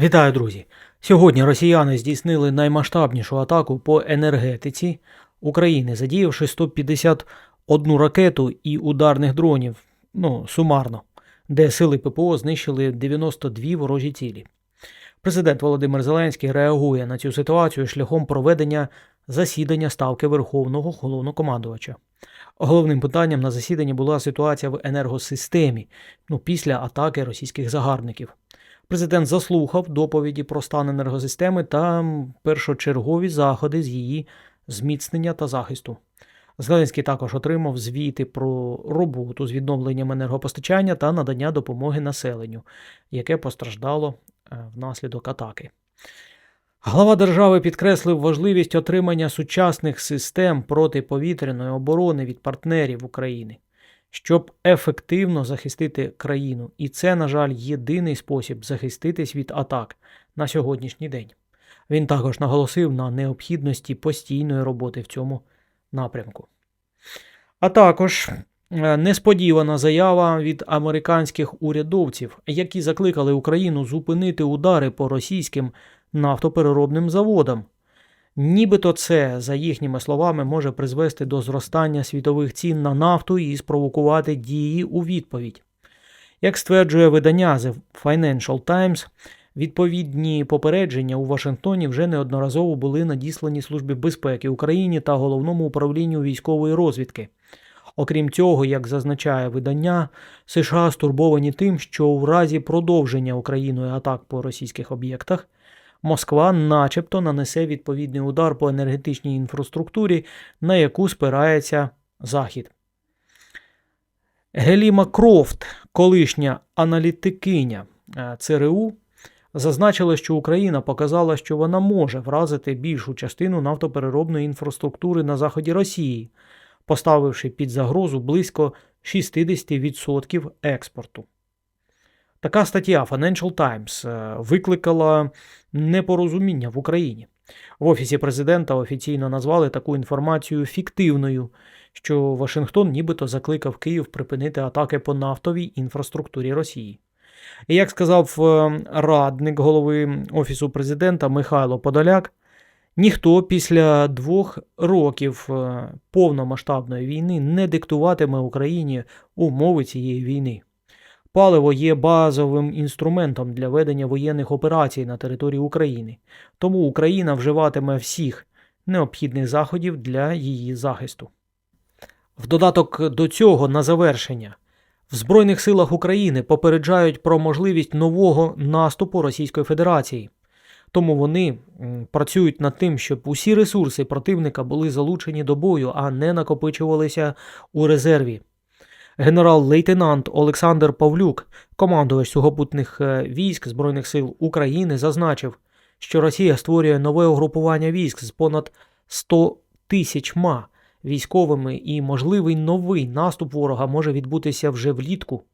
Вітаю, друзі! Сьогодні росіяни здійснили наймасштабнішу атаку по енергетиці України, задіявши 151 ракету і ударних дронів, ну, сумарно, де сили ППО знищили 92 ворожі цілі. Президент Володимир Зеленський реагує на цю ситуацію шляхом проведення засідання ставки Верховного головнокомандувача. Головним питанням на засіданні була ситуація в енергосистемі ну, після атаки російських загарбників. Президент заслухав доповіді про стан енергосистеми та першочергові заходи з її зміцнення та захисту. Зеленський також отримав звіти про роботу з відновленням енергопостачання та надання допомоги населенню, яке постраждало е, внаслідок атаки. Глава держави підкреслив важливість отримання сучасних систем протиповітряної оборони від партнерів України, щоб ефективно захистити країну. І це, на жаль, єдиний спосіб захиститись від атак на сьогоднішній день. Він також наголосив на необхідності постійної роботи в цьому напрямку. А також е, несподівана заява від американських урядовців, які закликали Україну зупинити удари по російським нафтопереробним заводам. Нібито це, за їхніми словами, може призвести до зростання світових цін на нафту і спровокувати дії у відповідь. Як стверджує видання The Financial Times, відповідні попередження у Вашингтоні вже неодноразово були надіслані Службі безпеки Україні та головному управлінню військової розвідки. Окрім цього, як зазначає видання, США стурбовані тим, що у разі продовження Україною атак по російських об'єктах Москва начебто нанесе відповідний удар по енергетичній інфраструктурі, на яку спирається Захід. Геліма Крофт, колишня аналітикиня е, ЦРУ, зазначила, що Україна показала, що вона може вразити більшу частину нафтопереробної інфраструктури на заході Росії, поставивши під загрозу близько 60% експорту. Така стаття Financial Times е, викликала непорозуміння в Україні. В Офісі президента офіційно назвали таку інформацію фіктивною, що Вашингтон нібито закликав Київ припинити атаки по нафтовій інфраструктурі Росії. І як сказав е, радник голови Офісу президента Михайло Подоляк, ніхто після двох років е, повномасштабної війни не диктуватиме Україні умови цієї війни. Паливо є базовим інструментом для ведення воєнних операцій на території України, тому Україна вживатиме всіх необхідних заходів для її захисту. В додаток до цього, на завершення, в Збройних силах України попереджають про можливість нового наступу Російської Федерації. Тому вони працюють над тим, щоб усі ресурси противника були залучені до бою, а не накопичувалися у резерві. Генерал-лейтенант Олександр Павлюк, командувач сухопутних е, військ Збройних сил України, зазначив, що Росія створює нове угрупування військ з понад 100 тисячма військовими, і можливий новий наступ ворога може відбутися вже влітку.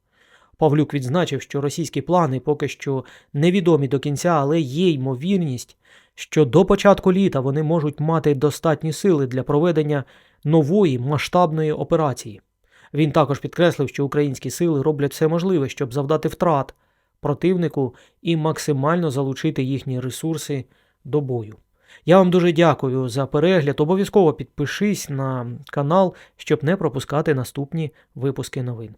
Павлюк відзначив, що російські плани поки що невідомі до кінця, але є ймовірність, що до початку літа вони можуть мати достатні сили для проведення нової масштабної операції. Він також підкреслив, що українські сили роблять все можливе, щоб завдати втрат противнику і максимально залучити їхні ресурси до бою. Я вам дуже дякую за перегляд. Обов'язково підпишись на канал, щоб не пропускати наступні випуски новин.